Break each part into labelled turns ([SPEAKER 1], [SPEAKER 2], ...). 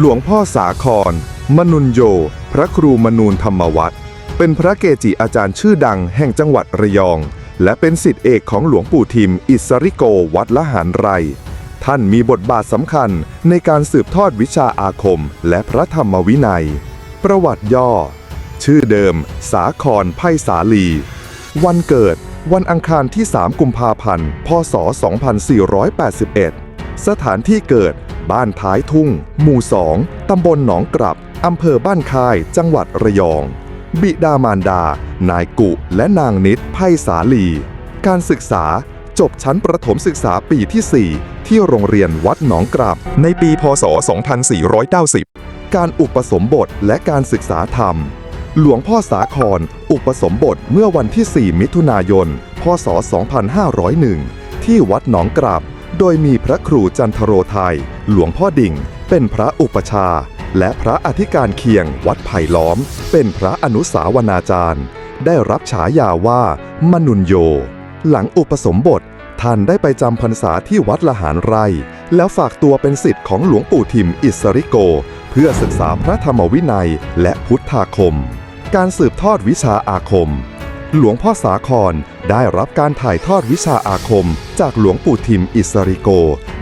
[SPEAKER 1] หลวงพ่อสาคร มนุนโย พระครูมนูนธรรมวัตรเป็นพระเกจิอาจารย์ชื่อดังแห่งจังหวัดระยอง และเป็นสิทธิเอกของหลวงปู่ทิม อิสริโกวัดละหารไร ท่านมีบทบาทสำคัญในการสืบทอดวิชาอาคม และพระธรรมวินัย ประวัติย่อ ชื่อเดิม สาครไพศาลี วันเกิด วันอังคารที่ 3 กุมภาพันธ์ พศ 2481 สถานที่เกิด บ้านท้ายทุ่ง หมู่2ตำบลหนองกลับอำเภอบ้านค่าย จังหวัดระยอง บิดามารดา นายกุ และนางนิดไพศาลี การศึกษาจบชั้นประถมศึกษาปีที่ 4 ที่โรงเรียนวัดหนองกลับ ในปีพศ 2490 การอุปสมบทและการศึกษาธรรม หลวงพ่อสาคร อุปสมบทเมื่อวันที่ 4 มิถุนายน พศ 2501 ที่วัดหนองกราบ โดยมีพระครูจันทโรไทย หลวงพ่อดิ่ง เป็นพระอุปชา และพระอธิการเคียงวัดไผ่ล้อม เป็นพระอนุสาวนาจารย์ ได้รับฉายาว่ามนุนโย หลังอุปสมบทท่านได้ไปจำพรรษาที่วัดละหารไร่ แล้วฝากตัวเป็นศิษย์ของหลวงปู่ทิมอิสริโก เพื่อศึกษาพระธรรมวินัยและพุทธาคม การสืบทอดวิชาอาคม หลวงพ่อสาครได้รับการถ่ายทอดวิชาอาคม จากหลวงปู่ทิมอิสริโก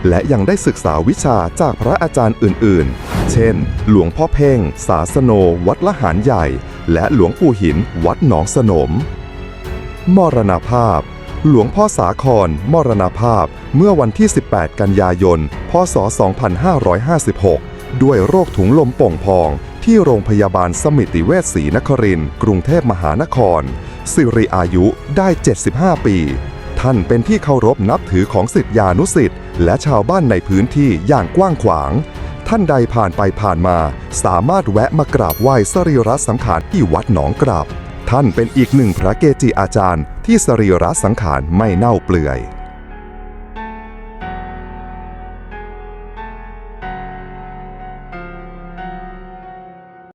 [SPEAKER 1] และยังได้ศึกษาวิชาจากพระอาจารย์อื่นๆ เช่น หลวงพ่อเพ่ง สาสโน วัดละหารใหญ่ และหลวงปู่หิน วัดหนองสนม มรณภาพ หลวงพ่อสาคร มรณภาพเมื่อวันที่ 18 กันยายน พศ 2556 ด้วยโรคถุงลมโป่งพอง ที่โรงพยาบาลสมิติเวชศรีนครินทร์กรุงเทพมหานคร สิริอายุได้ 75 ปี ท่านเป็นที่เคารพนับถือของสิทธยานุสิทธิ์และชาวบ้านในพื้นที่อย่างกว้างขวาง ท่านใดผ่านไปผ่านมา สามารถแวะมากราบไหว้สรีระสังขารที่วัดหนองกราบ ท่านเป็นอีกหนึ่งพระเกจิอาจารย์ที่สรีระสังขารไม่เน่าเปื่อย